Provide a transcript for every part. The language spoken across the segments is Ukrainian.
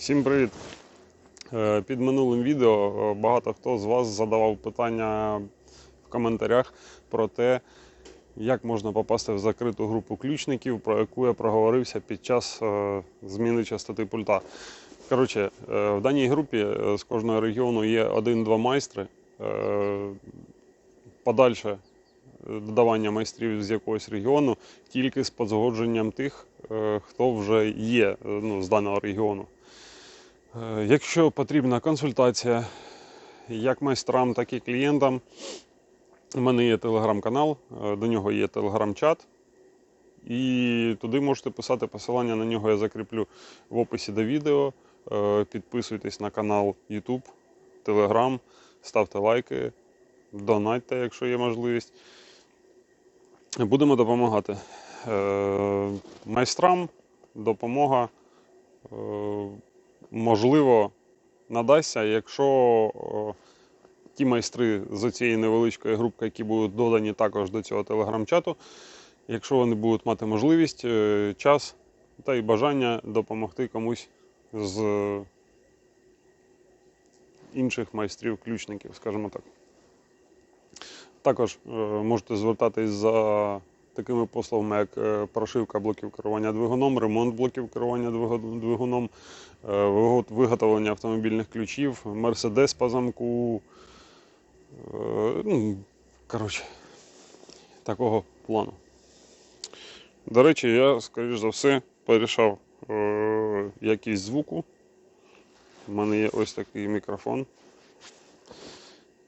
Всім привіт! Е, Під минулим відео е, багато хто з вас задавав питання в коментарях про те, як можна попасти в закриту групу ключників, про яку я проговорився під час е, зміни частоти пульта. Коротше, в даній групі з кожного регіону є один-два майстри. Подальше додавання майстрів з якогось регіону тільки з погодженням тих, хто вже є ну, з даного регіону. Е, Якщо потрібна консультація як майстрам, так і клієнтам, у мене є телеграм-канал, е, до нього є телеграм-чат. І туди можете писати посилання на нього я закріплю в описі до відео. Е, Підписуйтесь на канал YouTube, Telegram, ставте лайки, донатьте, якщо є можливість. Будемо допомагати. Майстрам допомога можливо надасться, якщо ті майстри з цієї невеличкої групки, які будуть додані також до цього телеграм-чату, якщо вони будуть мати можливість, е, час та й бажання допомогти комусь з інших майстрів-ключників, скажімо так. Також е, можете звертатись за такими послугами, як е, прошивка блоків керування двигуном, ремонт блоків керування двигуном, е, виготовлення автомобільних ключів, мерседес по замку. е, Ну, коротше, такого плану. До речі, я, скоріш за все, порішав якість звуку. У мене є ось такий мікрофон.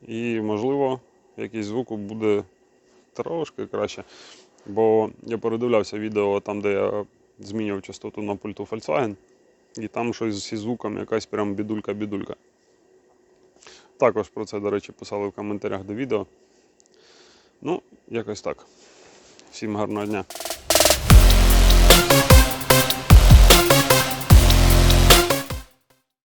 І, можливо, якийсь звуку буде трошки краще. Бо я передивлявся відео там, де я змінював частоту на пульту Volkswagen, і там щось зі звуком якась прям бідулька-бідулька. Також про це, до речі, писали в коментарях до відео. Ну, якось так. Всім гарного дня.